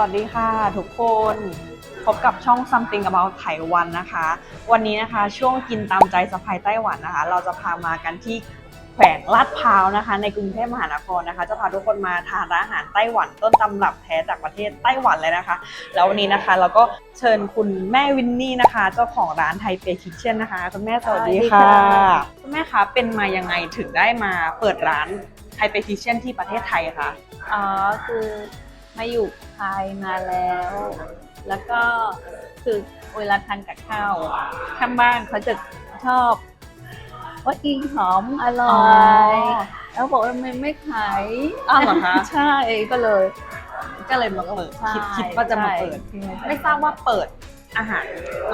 วัสดีค่ะทุกคนพบกับช่อง something about ไต้หวันนะคะ วันนี้นะคะช่วงกินตามใจสะพายไต้หวันนะคะ เราจะพามากันที่แขวงลาดพร้าวนะคะ ในกรุงเทพมหานครนะคะ จะพาทุกคนมาทานร้านอาหารไต้หวันต้นตำรับแท้จากประเทศไต้หวันเลยนะคะ แล้ววันนี้นะคะเราก็เชิญคุณแม่วินนี่นะคะ เจ้าของร้านไทเปคิเช่นนะคะคุณแม่สวัสดีค่ะสวัสดีค่ะคุณแม่คะเป็นมายังไงถึงได้มาเปิดร้านไทเปคิเช่นที่ประเทศไทยคะอ๋อคือ มาอยู่ไทยนานแล้ว แล้วก็คือเวลาทานกับข้าวข้างบ้านเขาจะชอบว่าอีหอมอร่อย แล้วบอกว่ามันไม่ขายอ้าวเหรอคะ ใช่ก็เลย ก็เลยมาเปิดใช่คิดคิดว่าจะมาเปิดใช่ไม่ทราบว่าเปิดอาหาร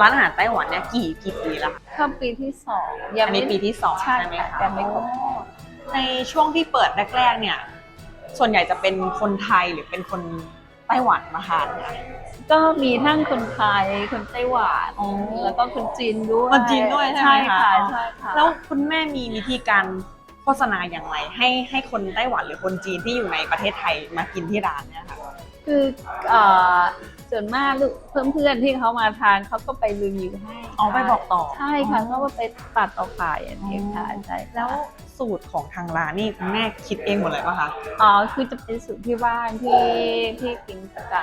ร้านอาหารไต้หวันเนี่ยกี่กี่ปีแล้วคะเข้าปีที่สองอันนี้ปีที่สองใช่ใช่ไหมค่ะคะ ยังไม่ครบอ๋อในช่วงที่เปิดแรกๆเนี่ย ส่วนใหญ่จะเป็นคนไทยหรือเป็นคนไต้หวันมาทานคะก็มีทั้งคนไทยคนไต้หวันอ๋อแล้วก็คนจีนด้วยคนจีนด้วยใช่ไหมคะค่ะอ๋อใช่ค่ะแล้วคุณแม่มีวิธีการโฆษณาอย่างไร ให้ให้คนไต้หวันหรือคนจีนที่อยู่ในประเทศไทยมากินที่ร้านเนี่ยค่ะคือเอ่อ ส่วนมากลูกเพื่อนๆที่เขามาทานเขาก็ไปรีวิวให้อ๋อไปบอกต่อ ใช่ค่ะเขาก็ไปตัดต่อขายอย่างนี้ค่ะใช่ค่ะแล้วสูตรของทางร้านนี่คุณแม่คิดเองหมดเลยป่ะคะอ๋อคือจะเป็นสูตรที่บ้านที่ที่กินประจ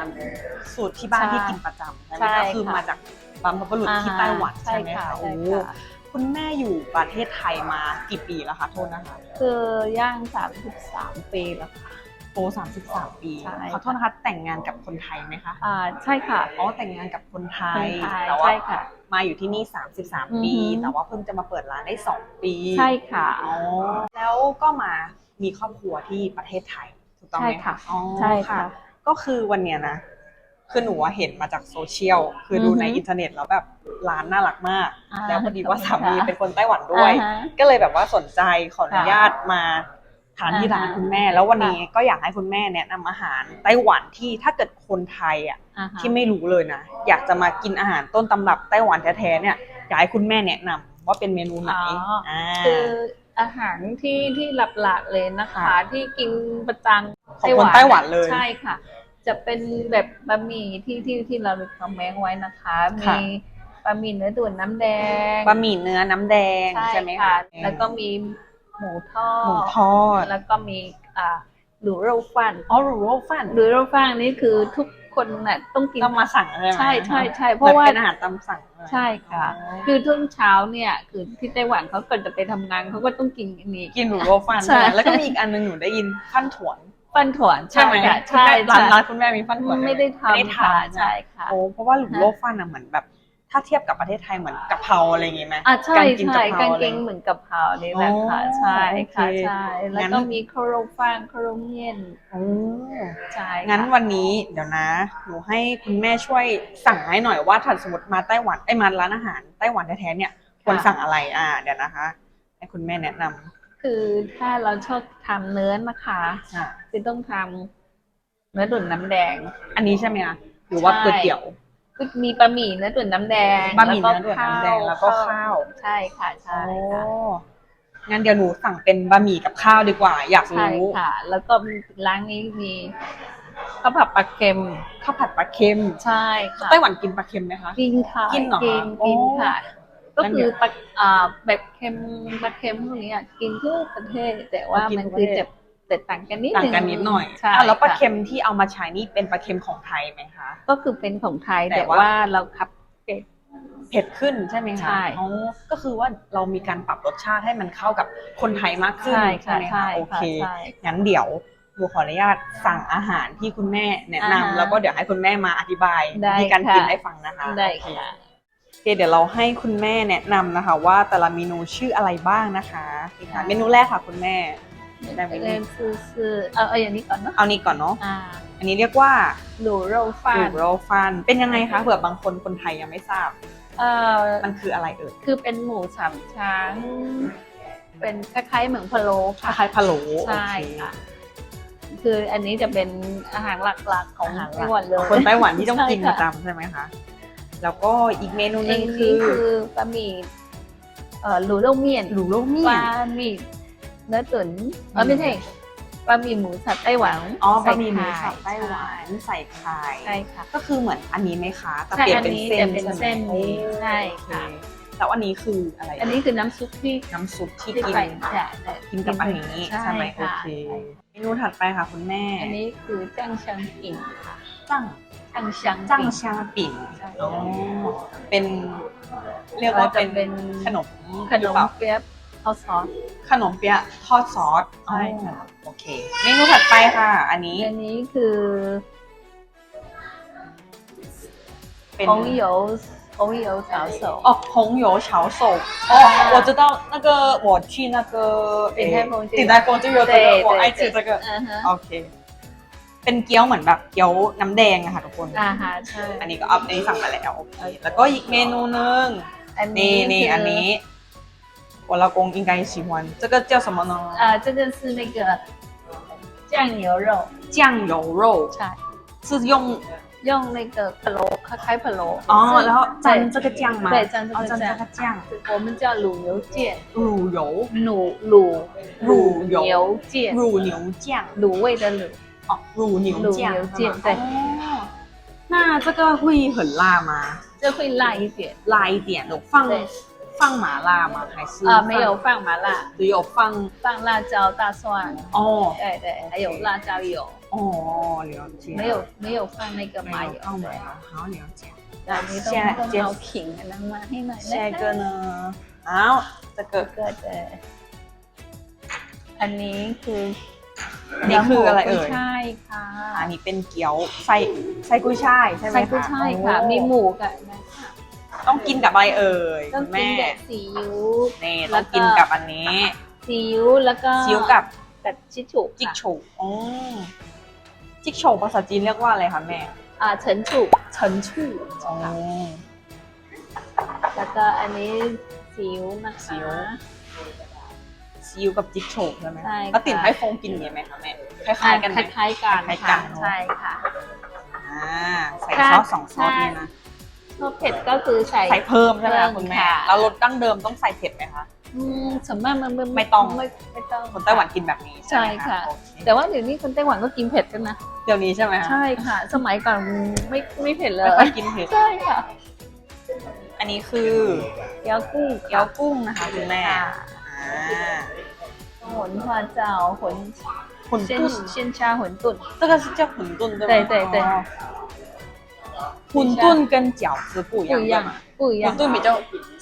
สูตรที่บ้านใช่ที่กินประจำใช่ไหมใช่คะค่ะคือมาจากบรรพบุรุษำที่ไต้หวันใช่ใช่ไหมค่ะคะใช่โอ้ค่ะคุณแม่อยู่ประเทศไทยมากี่ปีแล้วคะโทษนะคะคือย่าง33ปีแล้วค่ะ โอ้สามสิบสามปีใช่ขอโทษนะคะแต่งงานกับคนไทยไหมคะอ่าใช่ค่ะ อ๋อแต่งงานกับคนไทคนยไทยแต่ว่าใช่ค่ะมาอยู่ที่นี่ 33 ปี อือฮึ แต่ว่าเพิ่งจะมาเปิดร้านได้ 2 ปีใช่ค่ะ อ๋อแล้วก็มามีครอบครัวที่ประเทศไทยถูกต้องไหมใช่ค่ะอ๋อใช่ค่ะ ก็คือวันเนี้ยนะ คือหนูอะเห็นมาจากโซเชียลคือดูอือฮึในอินเทอร์เน็ตแล้วแบบร้านน่ารักมากอ่าแล้วพอดีว่าขอบคุณสามีค่ะเป็นคนไต้หวันด้วย อ่าฮะ ก็เลยแบบว่าสนใจขออนุญาตค่ะมา ทานที่ร้านอ่าฮะคุณแม่ แล้ววันนี้ก็อยากให้คุณแม่แนะนำอาหารไต้หวันที่ถ้าเกิดคนไทยอะอ่าฮะที่ไม่รู้เลยนะ อยากจะมากินอาหารต้นตำรับไต้หวันแท้ๆเนี่ยอยากให้คุณแม่แนะนำว่าเป็นเมนูไหนอ๋ออ่าคืออาหารที่ที่หลักๆเลยนะคะค่ะที่กินประจำของคนไต้หวันเลยใช่ค่ะ จะเป็นแบบบะหมี่ที่ที่ที่เราคอมเมนต์ไว้นะคะค่ะมีบะหมี่เนื้อตุ๋นน้ำแดงบะหมี่เนื้อน้ำแดงใช่ไหมคะแล้วก็มี หมูทอดหมูทอด แล้วก็มีอ่าหลูโรฟันอ๋อหรูโรฟันหลูโรฟันนี่คือทุกคนน่ะต้องกินต้องมาสั่งใช่ไหมใช่ใช่ใช่เพเพราะราะว่าว่าเป็นอาหารตามสั่งเลยใช่ค่ะอ๋อคือทุกเช้าเนี่ยคือที่ไต้หวันเขาก่อนจะไปทำงานเขาก็ต้องกินอันนี้กินหรูโรฟันใช่ใช่ไหมแล้วก็มีอีกอันหนึงหนูได้ยินฟันถวนฟันถวนใช่ไหมค่ะใช่ใช่ร้านใช่ร้านคุณแม่มีฟันถวนหไม่ได้ไม่ได้ทำค่ะทำใช่ค่ะโอ้เพราะว่าหรูโรฟันอะเหมือนแบบ ถ้าเทียบกับประเทศไทยเหมือนกะเพราอะไรอย่างงี้ไหมอะใช่การกินใช่กะเพรากางอะไรเกงเหมือนกับเพรานี่แหละค่ะอ๋อใช่ค่ะโอเคใช่แล้วงั้นก็มีโคโรฟังโคโรเมียนโอ้ใช่ค่ะงั้นวันนี้เดี๋ยวนะหนูให้คุณแม่ช่วยสั่งให้หน่อยว่าถ้าสมมติมาไต้หวันไอ้ยมาร้านอาหารไต้หวันแท้ๆเนี่ยควรสั่งอะไรอ่าเดี๋ยวนะคะ ให้คุณแม่แนะนำคือถ้าเราชอบทำเนื้อนะคะอ่าคือต้องทำเนื้อตุ๋นน้ำแดง อันนี้ใช่ไหมคะหรือว่าใช่ก๋วยเตี๋ยว ก็มีบะหมี่เนื้อตุ๋นน้ำแดงบะหมี่เนื้อตุ๋นน้ำแดงแล้วก็ข้าวใช่ค่ะใช่ค่ะโอ้งั้นเดี๋ยวหนูสั่งเป็นบะหมี่กับข้าวดีกว่า อยากใช่รู้ค่ะ แล้วก็ร้านนี้มีข้าวผัดปลาเค็มข้าวผัดปลาเค็มใช่ค่ะไต้หวันกินปลาเค็มไหมคะกินค่ะกินเหรอกินโอ้กินค่ะ ก็งั้นคืเดี๋อยวปลาอ่าแบบเค็มปลาเค็มพวกนี้อะกินทุกประเทศแต่ว่ากินมันทุกคือประเทศจะ แตกต่างกันนิดต่างนึงกันนิดหน่อยใช่อะแล้วปลาค่ะเค็มที่เอามาใช้นี่เป็นปลาเค็มของไทยไหมคะก็คือเป็นของไทยแต่แต่ว่าว่าเราคับเกรดเผ็ดขึ้นใช่ไหมคะใช่อ๋อก็คือว่าเรามีการปรับรสชาติให้มันเข้ากับคนไทยมากขึ้นใช่ใช่ค่ะไหมใช่คะโอค่ะเคใช่งั้นเดี๋ยวหนูขออนุญาตสั่งอาหารที่คุณแม่แนะนำอ่าฮะแล้วก็เดี๋ยวให้คุณแม่มาอธิบายได้วิธีการค่ะกินให้ฟังนะคะได้โอเคค่ะโอเคเดี๋ยวเราให้คุณแม่แนะนำนะคะ ว่าแต่ละเมนูชื่ออะไรบ้างนะคะนี่ค่ะค่ะเมนูแรกค่ะคุณแม่ ได้ไหมเล่นซื้อซื้อเอาเอาอย่างนี้ก่อนเนาะเอานี่ก่อนเนาะอ่าอันนี้เรียกว่าหลูโรฟัดูนโรฟัน เป็นยังไงคะเผื่อบางคนคนไทยยังไม่ทราบ เอ่อมันคืออะไรเอ่ยคือเป็นหมูสามชั้นเป็นคล้ายๆเหมือนพะโล้คค่ะล้ายๆพะโล้ใช่โอเค่ะ คืออันนี้จะเป็นอาหารหลักๆของอาหารหไต้ลักหวันเลยของคนไต้หวันที่ต้องกินใช่ประค่ะ จำใช่ไหมคะ แล้วก็อีกเมนูหอันึนงนี้คือคือบะหมี่เอ่อหลูโรเมียนหลูโลเมีบยนะหมี่ เนื้อตุ๋นเออไม่ใช่บบะหมี่หมูสับไต้หวันอ๋อใส่บะหมี่หมูสับข่ไต้หวานใส่ไข่ใช่ค่ะก็คือเหมือนอันนี้ไหมคะแต่ใช่เปลี่ยนอันเป็นนี้เส้นแต่เป็นใช่ไหมเส้นนี้ใช่ค่ะโอเคแล้วอันนี้คืออะไรอันนี้คือน้ำซุปที่น้ำซุปที่ที่กินใส่ใช่กินกับอันนี้ใช่ไหมโอค่ะเคเมนูถัดไปค่ะคุณแม่ อันนี้คือจังชังปิ่งค่ะจั่งจังชังจั่งปิ่งชาปิ่นใช่อ๋อเป็นเรียกว่าเป็นเป็นขนมขหนรือมเปล่าเปี๊ยบ ข้าวซอส ขนมเปี๊ยะทอดซอส ใช่ค่ะ อ๋อโอเค เมนูถัดไปค่ะ อันนี้ อันนี้คือ เป็น 红油红油炒手 อ๋อ红油炒手哦我知道那个我去那个鼎泰丰就有鼎泰丰就有这个对我爱对吃这个嗯哼โอเค เป็นเกี๊ยวเหมือนแบบเกี๊ยวน้ำแดงอะค่ะทุกคน อ่าฮะใช่ อันนี้ก็อัพนี้สั่งมาแล้วโอเค แล้วก็อีกเมนูหนึง อัน นี่ นี้ นี่ คือ อันนี้ 我老公应该喜欢。这个叫什么呢？呃，这个是那个酱油肉。酱油肉菜是用用那个可罗开开罗哦，然后蘸这个酱吗？对，蘸这个酱。我们叫卤牛腱。卤油卤卤卤牛腱卤牛酱卤味的卤哦，卤牛牛腱对。那这个会很辣吗？这会辣一点，辣一点。我放放麻辣吗？还是啊，放没有，放麻辣，只有放放辣椒、大蒜，哦对对，还有辣椒油，哦，了解，没有没有放那个没麻油有。放麻辣，好了解。แต่อันนี้ต้อง 现在 ต้อง 接 เอาขิงอันนั้นมาให้หน่อย 下一 นะ 个 คะ 呢？好，这个 ก็จะอันนี้คือ อันนี้คืออะไรเอ่ย ใช่ค่ะ อันนี้เป็นเกี๊ยวไส้ไส้กุ้ยช่ายใช่ไหม ใส่ คะ กุ้ยช่ายค่ะ โอ้ มีหมูกับอันนั้นค่ะ ต้องกินกับอะไรเอ่ยต้องคุณกินแม่กับซีอิ๊วนี่แล้ต้อวงก็กินกับอันนี้ซีอิ๊วแล้วก็ซีอิ๊วกับกับชิฉุจิกค่ะโฉวอ๋อจิกโฉวภาษาจีนเรียกว่าอะไรคะแม่อ่าเฉินฉุเฉินชู่อ๋อ แล้วก็อันนี้ซีอิ๊วนะคะซีอิ๊ว ซีอิ๊วกับจิกโฉวใช่ไหมใช่ค่ะ แล้วติ่นไทฟงกินอย่างนี้ไหมคะแม่คอ่าล้ายๆกันไหคมล้ายๆกันคล้ายๆกัค่ะนเนอะ ใช่ค่ะ อ่าใส่ค่ะซอสสองซอสนี่นะ ชอบเผ็ดก็คือใส่ ใส่เพิ่มใช่ไหม เพิ่ คะ ม คุณแม่ ค่ะ แล้วรสดั้งเดิมต้องใส่เผ็ดไหมคะ อืมส่วนมากมันมัน ไม่ต้อง ไม่ไม่ต้อง คนไต้หวันกินแบบนี้ใช่ไหม ใช่ค่ะ โอเ แต่ว่าเดี๋ยวนี้คนไต้หวันก็กินเผ็ดกันนะ เดี๋ยวนี้ใช่ไหมคะ ใช่ค่ะ สมัยก่อนไม่ไม่เผ็ดเลย ไม่ค่อยกินเผ็ด ใช่ค่ะ อันนี้คือ เกี๊ยวกุ้ง เกี๊ยวกุ้งนะคะคุณแม่ ค่ะ อ่า หน花椒混混鲜炖鲜虾混炖这个是叫混炖对吗？对对对哦 馄饨跟饺子不一样，不一样，不一样。馄饨比较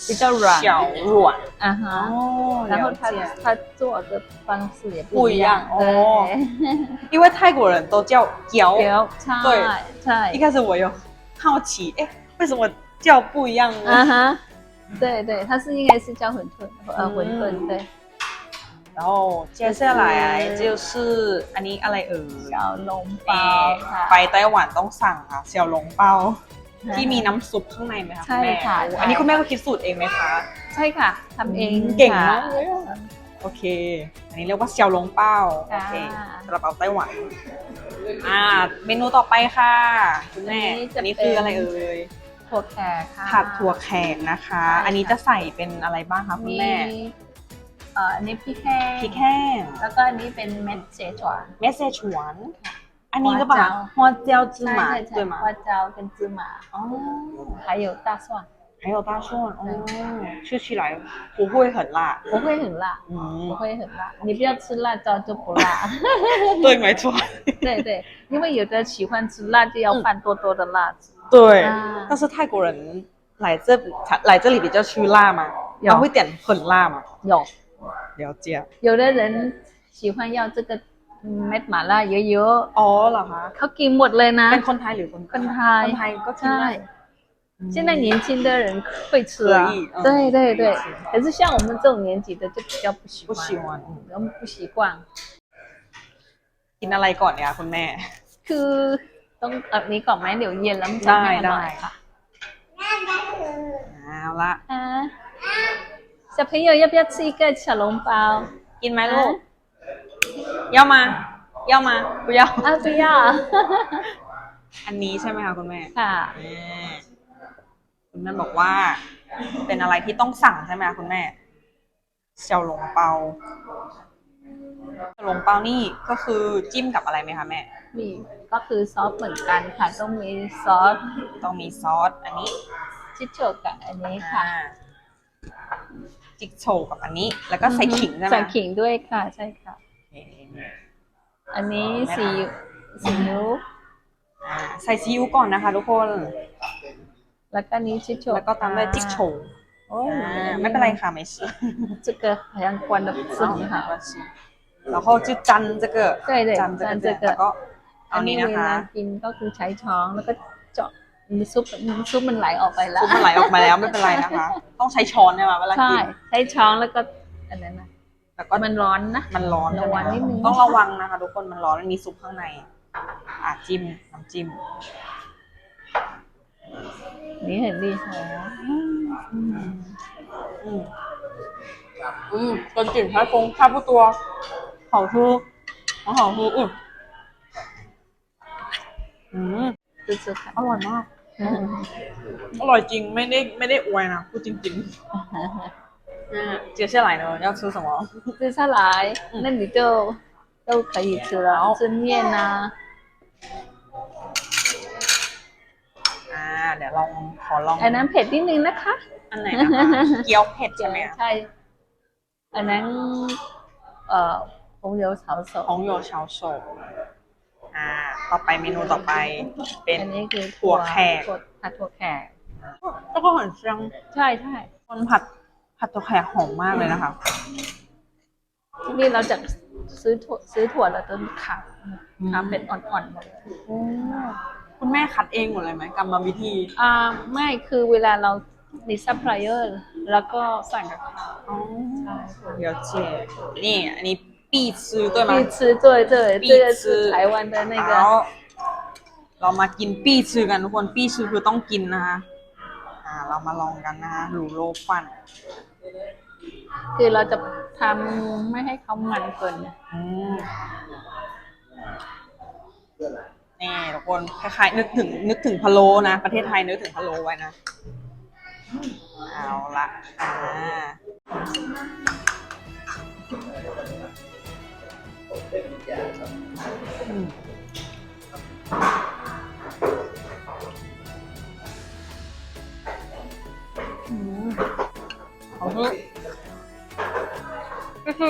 比较软，小软，啊哈。哦，然后他他做的方式也不一样哦。因为泰国人都叫饺，对，一开始我有好奇，哎，为什么叫不一样？啊哈，对对，他是应该是叫馄饨，呃，馄饨，对。然后接下来就是อันนี้อะไรเอ่ย 小笼包 นี่ ค่ะ ไปไต้หวันต้องสั่งค่ะเสี่ยวหลงเปาที่มีน้ำซุปข้างในไหมคะ ใช่ ณแม่ ค่ะ โอ้อันนี้คุณแม่ก็คิดสูตรเองไหมคะ ใช่ค่ะทำเอง เก่ง ค่ะ มากเลยอะ โอเค อันนี้เรียกว่าเซียวหลงเป้า โอ ค่ะ เคสำหรับเอาไต้หวัน อ่า เมนูต่อไปค่ะ คุณแม่ อันนี้คืออะไรเอ่ย ถั่วแขกค่ะ ผัดถั่วแขกนะคะ ใช่ค่ะ อันนี้จะใส่เป็นอะไรบ้างคะคุณ มี แม่ เอ่ออันนี้พริกแห้ง พริกแห้ง แล้วก็อันนี้เป็นเม็ดเสฉวน เมสเซชวน อันนี้ก็แบบหัวเจียวจือหมา ใช่ใช่ 对吗 花椒跟芝麻哦还有大蒜还有大蒜哦吃起来不会很辣不会很辣不嗯会很辣你不要吃辣椒就不辣对没错对对因为有的喜欢吃辣就要放多多的辣子对啊但是泰国人来这来这里比较吃辣吗有他会点很辣吗有 了解有的人喜欢要这个เม็ดหม่าล่าเยอะ อ๋อเหรอคะ ๆเขากินหมดเลยนะ เป็นคนไทยหรือคน คนไทย คนไทยก็กิน ใช่ ได้ 现在年轻的人会吃啊可以嗯对对对可以可是像我们这种年纪的就比较不喜欢不喜欢嗯我们不习惯 กินอะไรก่อนเนี่ยคุณแม่ คือต้องแบบนี้ก่อนไหมเดี๋ยวเย็นแล้วมันจะไม่อร่อย ได้ ค่ะ เอาละ 啊 小朋友要不要吃一个小笼包 กินไหมลูกเย่ามาเย่ามากูเย่า 啊不要 อันนี้ใช่ไหมคะคุณแม่ ค่ะ อ่าคุณแม่บอกว่า เป็นอะไรที่ต้องสั่งใช่ไหมคะคุณแม่เสี่ยวหลงเปา ขนมปังนี่ก็คือจิ้มกับอะไรไหมคะแม่ มีก็คือซอสเหมือนกันค่ะ ต้องมีซอส ต้องมีซอส อันนี้ ชิโชะกับอันนี้ค่ะ อ่า จิกโชว์กับอันนี้ แล้วก็ใส่ขิงใช่ไหม ใส่ขิงด้วยค่ะ ใช่ค่ะ เอ่อ อันนี้ซีอิ๊วซีอิ๊ว อ่าใส่ซีอิ๊วก่อนนะคะ ทุกคน แล้วก็นี้ชิโชะ แล้วก็ตามด้วยจิกโชว์ โอ้ย อ่าไม่เป็นไรค่ะไม่ใช่ 这个好像关的不是很好。然后就沾这个对对沾这个沾这个แล้วก็เอานี้ เว นะคะ ลากินก็คือใช้ช้อนแล้วก็เจาะมี ซุปซุปมันไหลออกไปแล้วซุปมันไหลออกมาแล้วไม่เป็นไรนะคะ ต้องใช้ช้อนใช่ไหมเวลาใช่กินใช้ช้อนแล้วก็อันนั้นนะแล้วก็มันร้อนนะมันร้อนใช่ไหมระวังนิดนึงต้องระวังนะคะ ทุกคนมันร้อนมันมีซุปข้างใน อะจิ้มน้ำจิ้มนี่เห็นดีหอมอืมอืมจนกลิ่นพระฟงข้าวผู้ตัวหอมคือหอมคืออืมอืมสุดๆค่ะอร่อยมาก อืม อร่อยจริงไม่ได้ไม่ได้อวยนะพูดจริงๆ嗯接下来呢要吃什么接下来那你就都可以吃了蒸面啊 อ่า เดี๋ยวลองขอลอง อันนั้นเผ็ดนิดนึงนะคะ อันไหนนะคะเกี๊ยวเผ็ดใช่ไหมคะ ใช่อันนั้นเอ่อ红油炒手 ของโยชาวโศก อ่า ต่อไปเมนูต่อไป เป็นอันนี้คือถั่วแขกถั่วผัดถั่วแขกแล้วก็เหมือนเชียงใช่ใช่คนผัดผัดตัวแขกหอมมากเลยนะคะที่นี่เราจะซื้อถั่วซื้อถั่วเราต้องขับอืมทำเป็นอ่อนๆหมดเลยคุณแม่คัดเองหมดเลยไหมกรรมวิธี อ่าไม่คือเวลาเรามีซัพพลายเออร์แล้วก็สั่งกับเขาอ๋อใช่เดี๋ยวเจนี่ อันนี้ ปีซื้อ对吗必吃对对必这个吃是台湾的那 แล้ว 个 เรามากินปี้ชื่อกันทุกคนปี้ชื่อคือต้องกินนะคะอ่า เรามาลองกันนะคะหรูโลฟัน คือเราจะทำไม่ให้เขามันเกิน อืมนี่ทุกคนคล้ายๆนึกถึง นึกถึงพะโล้นะ ประเทศไทยนึกถึงพะโล้ไว้นะ เอาละอ่า อืม嗯，好喝，就是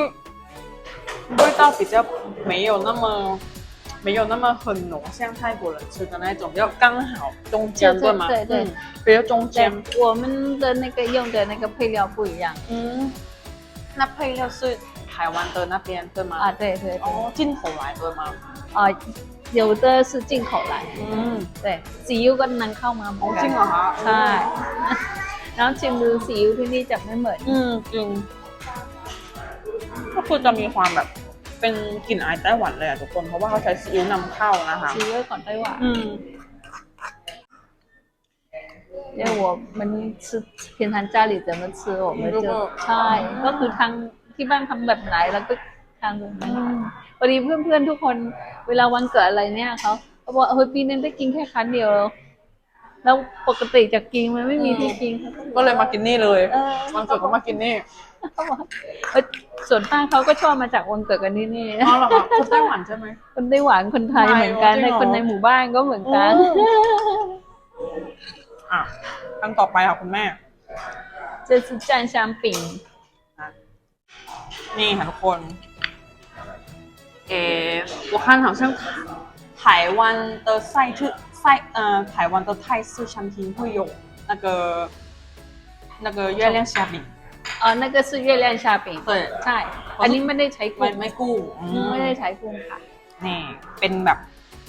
味道比较没有那么没有那么很浓，像泰国人吃的那种，要刚好中间，对对吗？对对嗯，比较中间。对，我们的那个用的那个配料不一样嗯，那配料是 台湾的那边对吗？啊，对对对，哦，进口来对吗？啊，有的是进口来，嗯，对，ซีอิ๊วก็นำเข้ามาเหมือน 哦， กั 进 น 口哈。 ใช่ แล้วชิมดูซีอิ๊วที่นี่จะไม่เหมือน อืมจริงก็คือจะมีความแบบ เป็นกลิ่นอายไต้หวันเลยอะทุกคน เพราะว่าเขาใช้ซีอิ๊วนำเข้านะคะ ซีอิ๊วของไต้หวัน อืม 因为我们吃平常家里怎么吃我们就ใช่ ก็คือทาง ที่บ้านทำแบบไหนแล้วก็ทางแบบนั้นพอดีเพื่อนๆทุกคนเวลาวันเกิดอะไรเนี่ยเขาเขาบอกเฮ้ยปีนั้นได้กินแค่ครั้งเดียว แล้วปกติจะกินมันไม่มีที่กินก็เลยมากินนี่เลยวันเกิดก็มากินนี่ส่วนมากเขาก็ชอบมาจากวันเกิดกันนี่นี่คนไต้หวันใช่ไหมคนไต้หวันคนไทยเหมือนกันในคนในหมู่บ้านก็เหมือนกันอะอันต่อไปค่ะคุณแม่จะซื้จานชามปิ่ง ค่ะทุกคน เออ我看好像台湾的赛特赛呃台湾的泰式餐厅会有那个那个月亮虾饼， อ๋อนั่นก็คือ月亮虾饼对， ใช่ อันนี้ไม่ได้ใช้ ไม่ กุ้ง ไม่กุ้งอื ไม่ได้ใช้กุ้งค่ะ นี่เป็นแบบ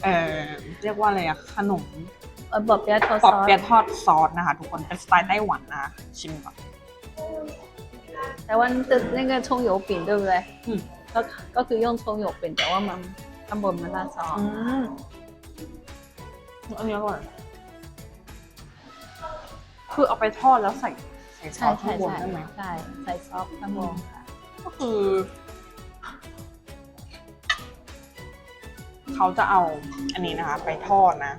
เออเรียกว่าอะไรอะขนม เออบอบเปี๊ยะทอด ป ซ อ อบ ส เปี๊ยะทอดซอสนะคะ ทุกคนเป็นสไตล์ไต้หวันนะคะชิมก่อน 台湾的那个葱油饼对不对อืม ก็ก็คือ用葱油饼แต่ว่ามันข้างบนมันราดซอส อืมอันนี้อร่อยคือเอาไปทอดแล้วใส่ใส่ซ ใช่ อสข้า ใช่ งบน ใช่ ได้ไหม ใช่ใส่ซอสข้างบนค่ะ ก็คือ เขาจะเอาอันนี้นะคะ ไปทอดนะ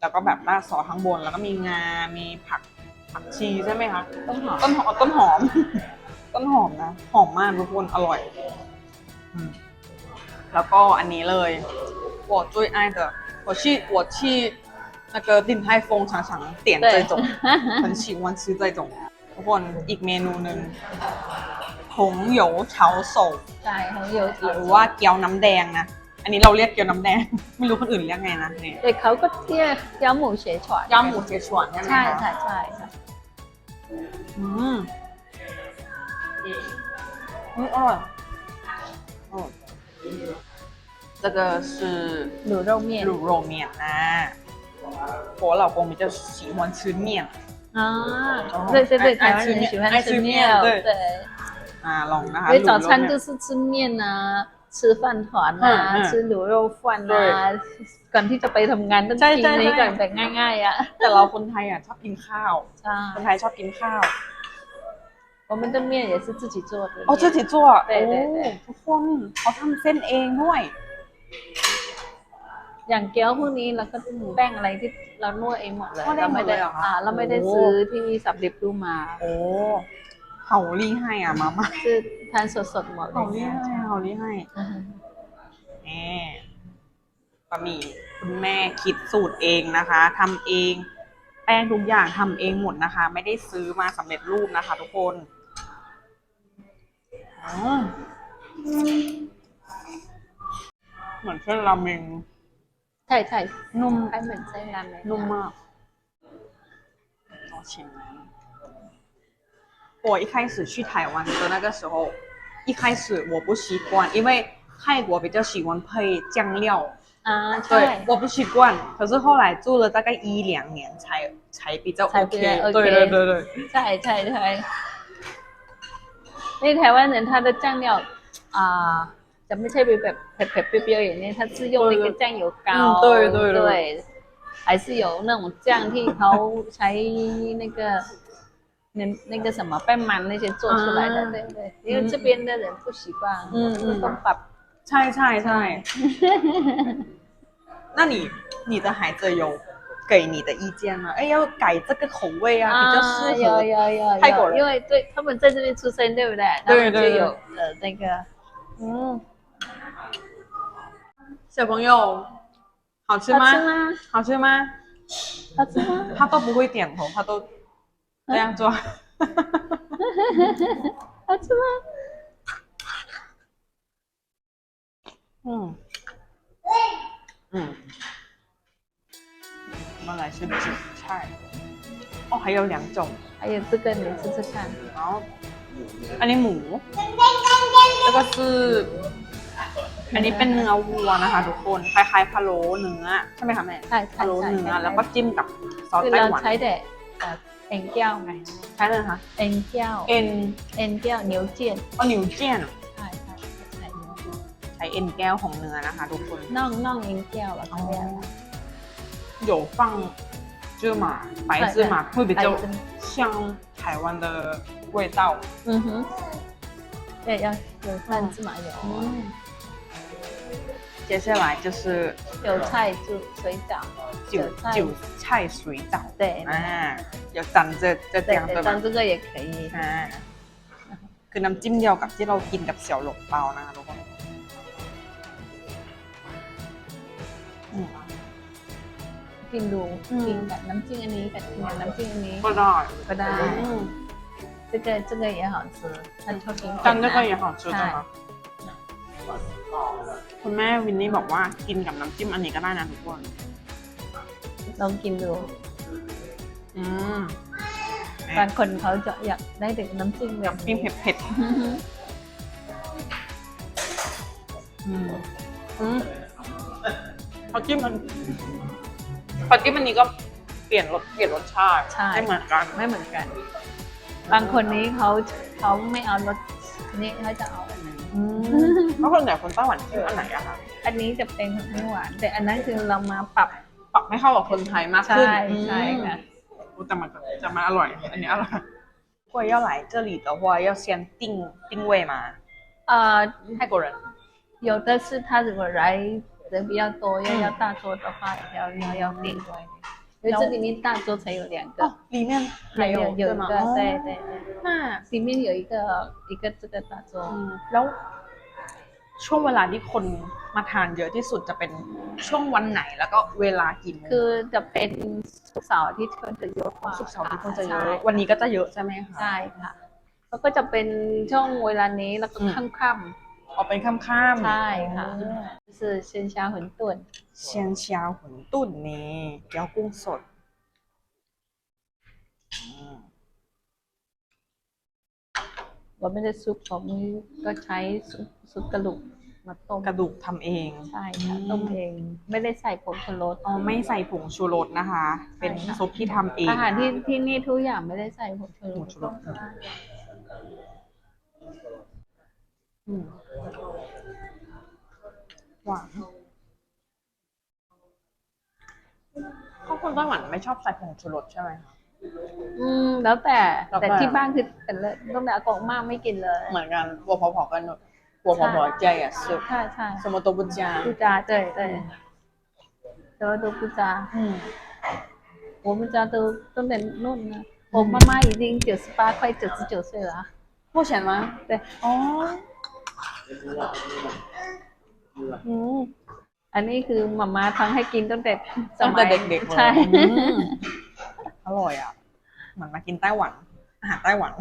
แล้วก็แบบราดซอสข้างบน แล้วก็มีงา มีผักผักชีใช่ไหมคะ ต้นหอม ต้นหอม ต้นหอม ต้นหอมนะ หอมมากทุกคน อร่อย อ อืมแล้วก็อันนี้เลย我最爱的我去我去那个鼎泰丰常常点这种很喜欢吃这种ทุกคนอีกเมนูหนึ่งผงเหยวเฉาโศก ใช่เขาโย หรือว่าเกี๊ยวน้ำแดงนะ อันนี้เราเรียกเกี๊ยวน้ำแดง ไม่รู้คนอื่นเรียกไงนะเนี่ย แต่เขาก็เรียกยำหมูเฉยฉวน ย่ำหมูเจฉวนใช่ไหม ใช่ คะ ใช่ใช่ใช่ อืม อืมอร่อยอร่อย这个是 หนูโรเมียน 卤肉面啊我老公比较喜欢吃面啊哦，对对对，爱台湾人喜欢爱吃面吃面，对对， อ่าลองนะคะ 所以早卤肉面餐就是吃面啊，吃饭团嗯嗯啊，吃卤肉饭啊，ก่อนที่จะไปทำงานต้อง ใช่ กิน ใช่ นี้ ใช่ ก่อนแบบง่ายๆอ่ะ แต่เราคนไทยอ่ะชอบกินข้าว ใช่ คนไทยชอบกินข้าว 我们的面也是自己做的。 อ๋อ自己做 对对 โอ้ 对 ทุกคนเขาทำเส้นเองด้วย อย่างเกี๊ยวพวกนี้เราก็แป้งอะไรที่เรานวดเองหมดเลย นวดเอง เราไม่ได้ หมดเลยเหรอคะ อ่าเราไม่ได้ โอ้ ซื้อที่สับดิบรูมา โอ้เฮาลี่ให้อ่ะมาม่า คือทานสดๆหมดเล เฮาย ลี่ให้เฮาลี่ให้ อือฮึ แหมบะหมี่คุณแม่คิดสูตรเองนะคะทำเอง แป้งทุกอย่างทำเองหมดนะคะ ไม่ได้ซื้อมาสำเร็จรูปนะคะ ทุกคน อืมเหมือนเส้นราเมง ใช่ใช่ นุ่ม คล้ายเหมือนเส้นราเมง นุ่มมาก我请我一开始去台湾的那个时候，一开始我不习惯，因为泰国比较喜欢配酱料， อ่าใช่ 对，我不习惯。可是后来住了大概一两年才才比较才比 OK。较 OK 对对对对， ใช่ใช่ ใช่นี่台湾人他的酱料啊จะไม่ใช่เป็นแบบเผ็ดๆเปรี้ยวๆอย่างนี้他是用那个酱油膏嗯对对对对还是有那种酱ที่เขาใช้那个那那个什么แป้งมัน那些做出来的啊对对因为这边的人不习惯嗯嗯ต้องปรับ ใช่ใช่ใช่。那你你的孩子有 给你的意见吗？哎，要改这个口味啊，比较适有合。有有泰国人因为对他们在这边出生，对不对？对对对有呃那个嗯，小朋友，好吃吗？好吃吗？好吃吗？他都不会点头，他都这样做。好吃吗？嗯，嗯，我们来吃紫菜。哦，还有两种，还有这个你试试看，然后อันนี้หมู แล้วก็คืออันนี้เป็นเนื้อวัวนะคะ ทุกคนคล้ายๆพะโล้เนื้อใช่ไหมคะแม่ ใช่ใช่ พะโล้ ใช่ เนื้อ ใช่ แล้วก็จิ้มกับซอส คือ ไต้ เรา หวัน ใช้แต่เอ่อเอ็นแก้วไง ใช่เลยนะคะ เอ็นแก้ว เอ็น เอ็นแก้วเหนียวเจียน อ๋อหนิวเจียน ใช่ใช่ใช่เหนียวเจียน ใช้เอ็นแก้วของเนื้อนะคะ ทุกคน น่องน่องเอ็นแก้วอะเขาเรียก 有放芝麻，白芝麻会比较白芝麻像台湾的味道。嗯哼，对，要有饭芝麻油，嗯，接下来就是韭菜煮水饺，韭菜韭菜水饺。对啊，有蘸这这对对，样对吧蘸？这个也可以。 อ่าคือน้ำจิ้มเดียวกับที่เรากินกับเสี่ยวหลงเปานะคะทุกคน กินดู อืม กินกับน้ำจิ้มอันนี้กับกินกับน้ำจิ้มอันนี้ ก็ได้ ก็ได้ อืม 这个这个也好吃他ชอบกิน จัน เผ็ ก็ ด ก็ นะ ยังหอมชื่อจังนะคุณแม่วินนี่บอกว่ากินกับน้ำจิ้มอันนี้ก็ได้นะทุกคน ลองกินดู อืม บางคนเขาจะอยากได้แต่น้ำจิ้มแบบ น้ำจิ้มเผ็ด อือฮึ ๆอืมอืมพอจิ้มมัน พอจิ้มอันนี้ก็เปลี่ยนรสเปลี่ยนรสชาติไม่เหมือนกัน ไม่เหมือนกัน บางคนนี้เขาเขาไม่เอารสนี้เขาจะเอาอันนั้น อืมแล้วคนไหนคนไต้หวันจิ้มอันไหนอะคะ อันนี้จะเป็นไม่หวาน แต่อันนั้นคือเรามาปรับ ปรับให้เข้ากับคนไทยมาก ใช่ ขึ้น ใช่ค่ะ อืมแต่มันจะมันอร่อย อันนี้อร่อย如果要来这里的话，要先定定位吗？呃，泰国人有的是他如果来 人比较多，要嗯要大桌的话，要要要订多一点，因为这里面大桌才有两个，哦，里面还有有对吗？一个，哦对对对，那里面有一个一个这个大桌，嗯，然后 ช่วงเวลาที่คนมาทานเยอะที่สุดจะเป็นช่วงวันไหนแล้วก็เวลากี่โมง คือจะเป็นศุกร์เสาร์อาที่คนจะเยอะกว่า ศุกร์เสาร์ที่คนจะเย ใช่ อะ วันนี้ก็จะเยอะใช่ไหมคะ ใช่ค่ะแล้วก็จะเป็นช่วงเวลานี้แล้วก็ อืม ค่ำ ออกเป็นค่ำๆๆใช่ค่ะคือเชียนชาหุนตุ่นเชียงเชียวหุ่นตุ๋นนี่เกี๊ยวกุ้งสดอืมเราไม่ได้ซุปของมือก็ใช้ซุปซุปกระดูกมาต้มกระดูกทำเองใช่ค่ะอืมต้มเอง ไม่ได้ใส่ผงชูรสอ๋อไม่ใส่ผงชูรสนะคะ เป็นใช่ค่ะซุปที่ทำเองอาหารที่ที่นี่ทุกอย่างไม่ได้ใส่ผงชูรผงสชูรส อืมหวานข้าวคนไต้หวันไม่ชอบใส่ผงชูรสใช่ไหมคะ อืมแล้วแต่ แล้วแต่ แต่ที่บ้านคือเป็นเลยต้องแต่อากงมากไม่กินเลย เหมือนกันวัวพอๆกันหมดวัวพอๆใจอ่ะสุด ใช่ใช่ สมมติตัวบุญจา 不加，对对，什么都不加。 อืม 我们家都都得弄呢。我妈妈已经九十八，快九十九岁了啊。พูดเฉียนมั้ย 对， อ๋ อันนี้คือหมาม่าทั้งให้กินตั้งแต่ตั้งแต่เด็กๆเลยใช่อร่อยอะหมือนมากินไต้หวัน อาหารไต้หวัน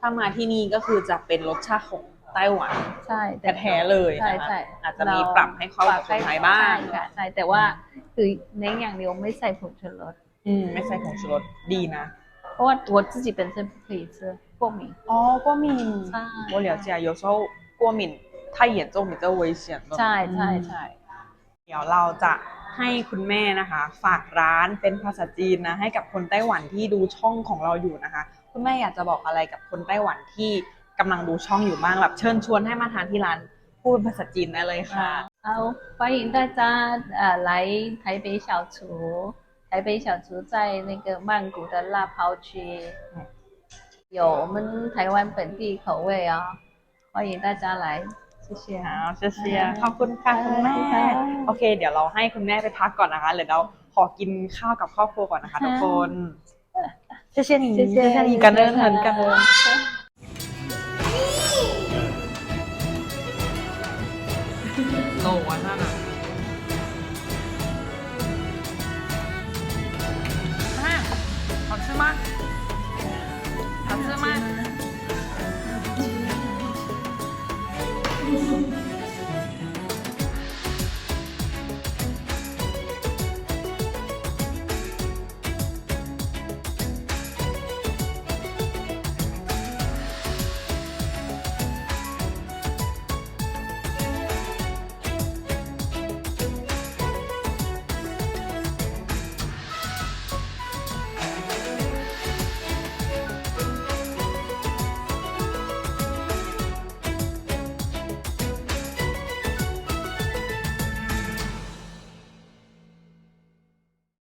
ถ้ามาที่นี่ก็คือจะเป็นรสชาติของไต้หวัน ใช่แต่แท้เลยใช่นใช่อาจจะมีปรับให้เข้ากับคนไทยบ้าง ใช่ใช่แต่ว่าคือเน้นอย่างเดียวไม่ใส่ผงชูรสอืมไม่ใส่ผงชูรสดีนะ เพราะว่าตัวที่จีเป็นเส้นผลิตเสื้อพวกนี้ อ๋อ ก็มีใช่ โอเลียวเจียโยโซ หมิน ใช่ 我了解有时候过敏太严重比较危险的 ใช่ใช่ใช่ เดี๋ยวเราจะให้คุณแม่นะคะ ฝากร้านเป็นภาษาจีนนะ ให้กับคนไต้หวันที่ดูช่องของเราอยู่นะคะ คุณแม่อยากจะบอกอะไรกับคนไต้หวันที่กำลังดูช่องอยู่บ้างแบบเชิญชวนให้มาทานที่ร้านพูดเป็นภาษาจีนได้เลยค่ะ 好，欢迎大家呃来台北小厨。台北小厨在那个曼谷的辣泡区，有我们台湾本地口味哦， 欢迎大家来，谢谢。 อ้าวเชียร์ขอบคุณค่ะคุณแม่ ค่ะ โอเค เดี๋ยวเราให้คุณแม่ไปพักก่อนนะคะเดี๋ยวเราขอกินข้าวกับครอบครัวก่อนนะคะทุกคนเชียร์นี่ 谢谢， เชียร์นี่กันเดินเหินกัน โลวันนั่นอ่ะ啊好吃吗？好吃吗？